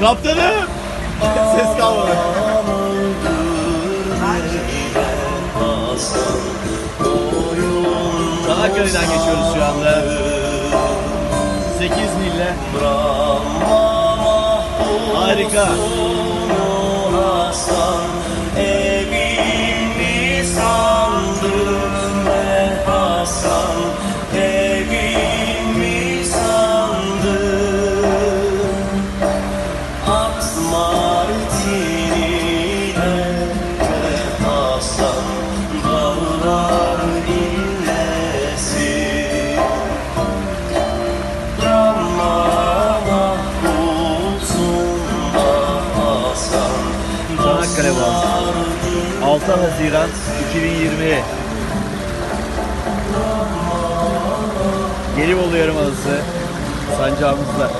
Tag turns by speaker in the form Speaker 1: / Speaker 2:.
Speaker 1: Kaptanım! Ses kalmadı. Çanakkale'den geçiyoruz şu anda. 8 mille. Harika.
Speaker 2: Evimi sandım ve Hasan
Speaker 1: Çanakkale Boğazı. 6 Haziran 2020. Gelibolu Yarımadası sancağımızda.